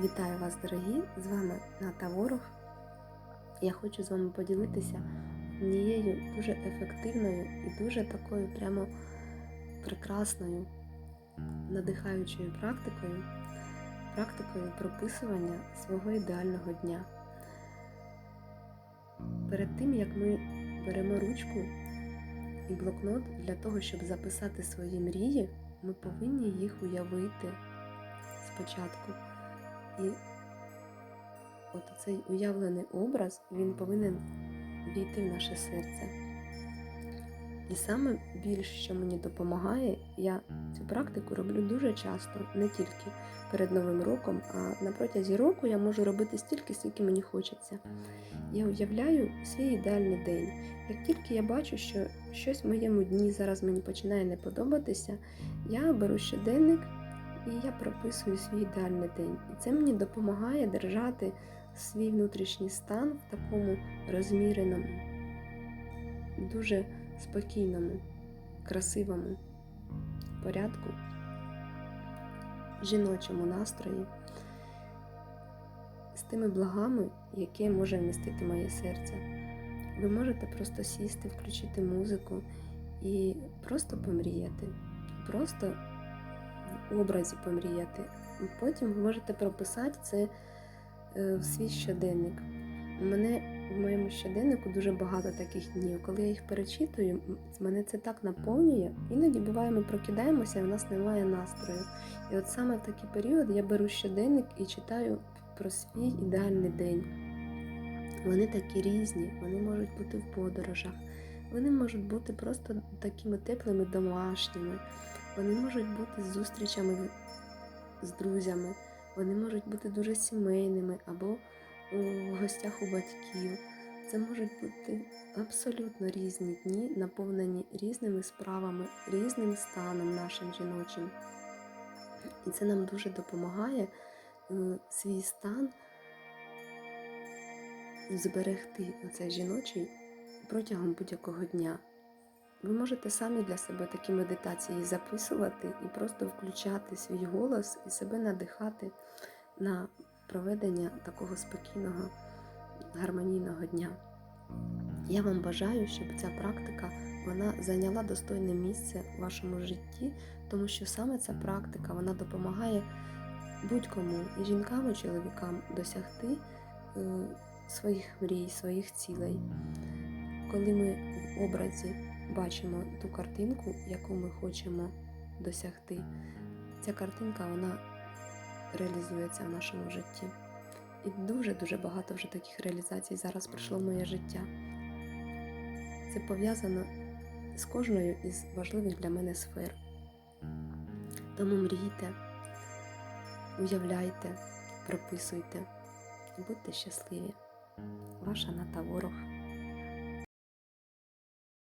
Вітаю вас, дорогі! З вами Ната Ворог. Я хочу з вами поділитися однією дуже ефективною і дуже такою прямо прекрасною, надихаючою практикою, практикою прописування свого ідеального дня. Перед тим, як ми беремо ручку і блокнот для того, щоб записати свої мрії, ми повинні їх уявити спочатку. І от цей уявлений образ, він повинен війти в наше серце. І саме більш, що мені допомагає, я цю практику роблю дуже часто, не тільки перед Новим роком, а на протязі року я можу робити стільки, скільки мені хочеться. Я уявляю свій ідеальний день. Як тільки я бачу, що щось в моєму дні зараз мені починає не подобатися, я беру щоденник і я прописую свій ідеальний день. І це мені допомагає держати свій внутрішній стан в такому розміреному, дуже спокійному, красивому порядку, жіночому настрої, з тими благами, яке може вмістити моє серце. Ви можете просто сісти, включити музику і просто помріяти. Просто образі помріяти. Потім ви можете прописати це е, в свій щоденник. У мене в моєму щоденнику дуже багато таких днів. Коли я їх перечитую, мене це так наповнює. Іноді буває, ми прокидаємося, і в нас немає настрою. І от саме в такий період я беру щоденник і читаю про свій ідеальний день. Вони такі різні, вони можуть бути в подорожах, вони можуть бути просто такими теплими домашніми. Вони можуть бути з зустрічами з друзями, вони можуть бути дуже сімейними або в гостях у батьків. Це можуть бути абсолютно різні дні, наповнені різними справами, різним станом нашим жіночим. І це нам дуже допомагає е, свій стан зберегти оцей жіночий протягом будь-якого дня. Ви можете самі для себе такі медитації записувати і просто включати свій голос і себе надихати на проведення такого спокійного, гармонійного дня. Я вам бажаю, щоб ця практика вона зайняла достойне місце в вашому житті, тому що саме ця практика вона допомагає будь-кому, і жінкам, і чоловікам досягти е, своїх мрій, своїх цілей. Коли ми в образі бачимо ту картинку, яку ми хочемо досягти, ця картинка вона реалізується в нашому житті. І дуже-дуже багато вже таких реалізацій зараз прийшло в моє життя. Це пов'язано з кожною із важливих для мене сфер. Тому мрійте, уявляйте, прописуйте і будьте щасливі. Ваша Ната Ворог.